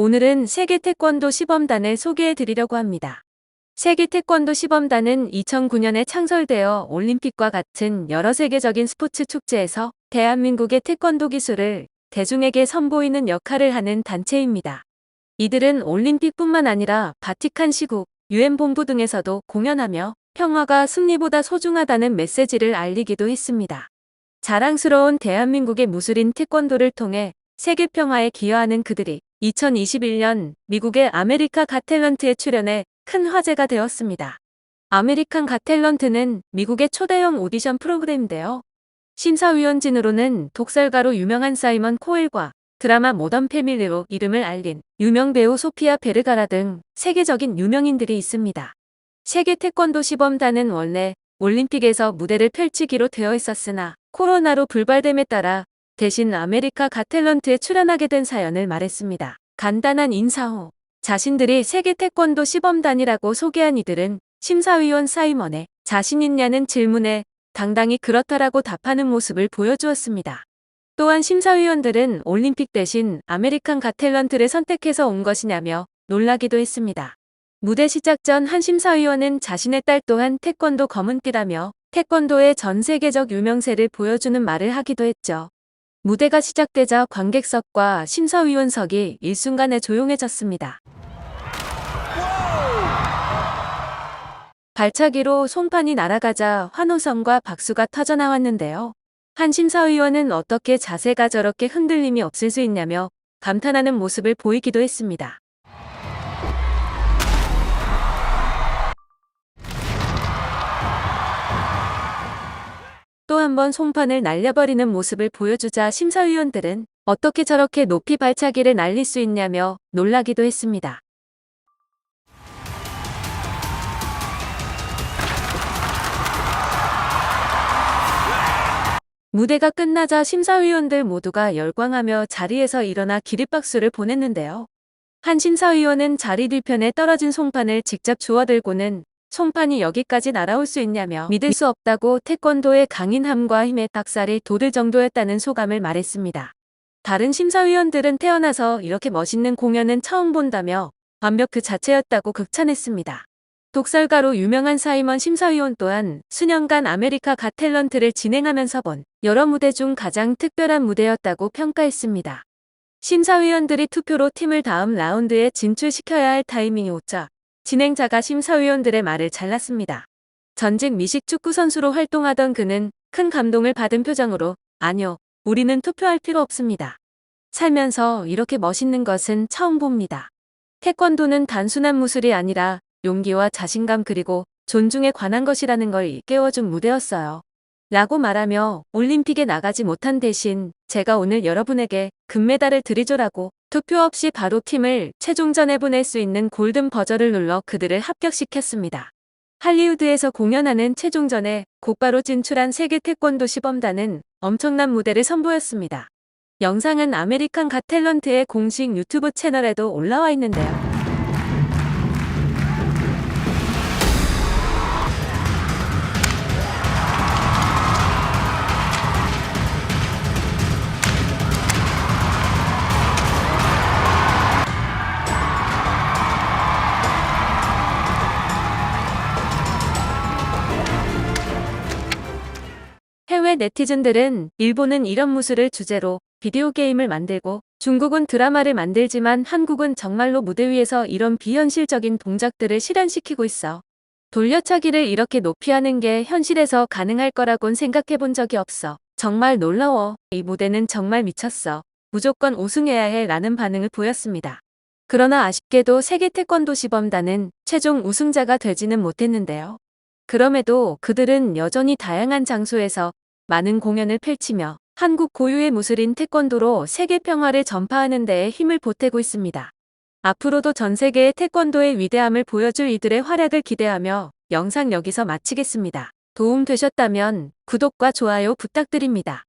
오늘은 세계 태권도 시범단을 소개해 드리려고 합니다. 세계 태권도 시범단은 2009년에 창설되어 올림픽과 같은 여러 세계적인 스포츠 축제에서 대한민국의 태권도 기술을 대중에게 선보이는 역할을 하는 단체입니다. 이들은 올림픽뿐만 아니라 바티칸 시국, 유엔 본부 등에서도 공연하며 평화가 승리보다 소중하다는 메시지를 알리기도 했습니다. 자랑스러운 대한민국의 무술인 태권도를 통해 세계 평화에 기여하는 그들이 2021년 미국의 아메리카 갓탤런트에 출연해 큰 화제가 되었습니다. 아메리칸 갓탤런트는 미국의 초대형 오디션 프로그램인데요. 심사위원진으로는 독설가로 유명한 사이먼 코엘과 드라마 모던 패밀리로 이름을 알린 유명 배우 소피아 베르가라 등 세계적인 유명인들이 있습니다. 세계 태권도 시범단은 원래 올림픽에서 무대를 펼치기로 되어 있었으나 코로나로 불발됨에 따라 대신 아메리카 갓탤런트에 출연하게 된 사연을 말했습니다. 간단한 인사 후 자신들이 세계 태권도 시범단이라고 소개한 이들은 심사위원 사이먼의 자신 있냐는 질문에 당당히 그렇다라고 답하는 모습을 보여주었습니다. 또한 심사위원들은 올림픽 대신 아메리칸 갓탤런트를 선택해서 온 것이냐며 놀라기도 했습니다. 무대 시작 전 한 심사위원은 자신의 딸 또한 태권도 검은띠라며 태권도의 전 세계적 유명세를 보여주는 말을 하기도 했죠. 무대가 시작되자 관객석과 심사위원석이 일순간에 조용해졌습니다. 발차기로 송판이 날아가자 환호성과 박수가 터져나왔는데요. 한 심사위원은 어떻게 자세가 저렇게 흔들림이 없을 수 있냐며 감탄하는 모습을 보이기도 했습니다. 한번 송판을 날려버리는 모습을 보여주자 심사위원들은 어떻게 저렇게 높이 발차기를 날릴 수 있냐며 놀라기도 했습니다. 무대가 끝나자 심사위원들 모두가 열광하며 자리에서 일어나 기립박수를 보냈는데요. 한 심사위원은 자리 뒤편에 떨어진 송판을 직접 주워들고는 송판이 여기까지 날아올 수 있냐며 믿을 수 없다고 태권도의 강인함과 힘에 박살이 돋을 정도였다는 소감을 말했습니다. 다른 심사위원들은 태어나서 이렇게 멋있는 공연은 처음 본다며 완벽 그 자체였다고 극찬했습니다. 독설가로 유명한 사이먼 심사위원 또한 수년간 아메리카 갓탤런트를 진행하면서 본 여러 무대 중 가장 특별한 무대였다고 평가했습니다. 심사위원들이 투표로 팀을 다음 라운드에 진출시켜야 할 타이밍이 오자 진행자가 심사위원들의 말을 잘랐습니다. 전직 미식 축구 선수로 활동하던 그는 큰 감동을 받은 표정으로 아니요, 우리는 투표할 필요 없습니다. 살면서 이렇게 멋있는 것은 처음 봅니다. 태권도는 단순한 무술이 아니라 용기와 자신감 그리고 존중에 관한 것이라는 걸 일깨워준 무대였어요. 라고 말하며 올림픽에 나가지 못한 대신 제가 오늘 여러분에게 금메달을 드리죠라고 투표 없이 바로 팀을 최종전에 보낼 수 있는 골든 버저를 눌러 그들을 합격시켰습니다. 할리우드에서 공연하는 최종전에 곧바로 진출한 세계 태권도 시범단은 엄청난 무대를 선보였습니다. 영상은 아메리칸 갓 탤런트의 공식 유튜브 채널에도 올라와 있는데요. 해외 네티즌들은 일본은 이런 무술을 주제로 비디오 게임을 만들고 중국은 드라마를 만들지만 한국은 정말로 무대 위에서 이런 비현실적인 동작들을 실현시키고 있어. 돌려차기를 이렇게 높이 하는 게 현실에서 가능할 거라곤 생각해 본 적이 없어. 정말 놀라워. 이 무대는 정말 미쳤어. 무조건 우승해야 해 라는 반응을 보였습니다. 그러나 아쉽게도 세계 태권도 시범단은 최종 우승자가 되지는 못했는데요. 그럼에도 그들은 여전히 다양한 장소에서 많은 공연을 펼치며 한국 고유의 무술인 태권도로 세계 평화를 전파하는 데에 힘을 보태고 있습니다. 앞으로도 전 세계의 태권도의 위대함을 보여줄 이들의 활약을 기대하며 영상 여기서 마치겠습니다. 도움 되셨다면 구독과 좋아요 부탁드립니다.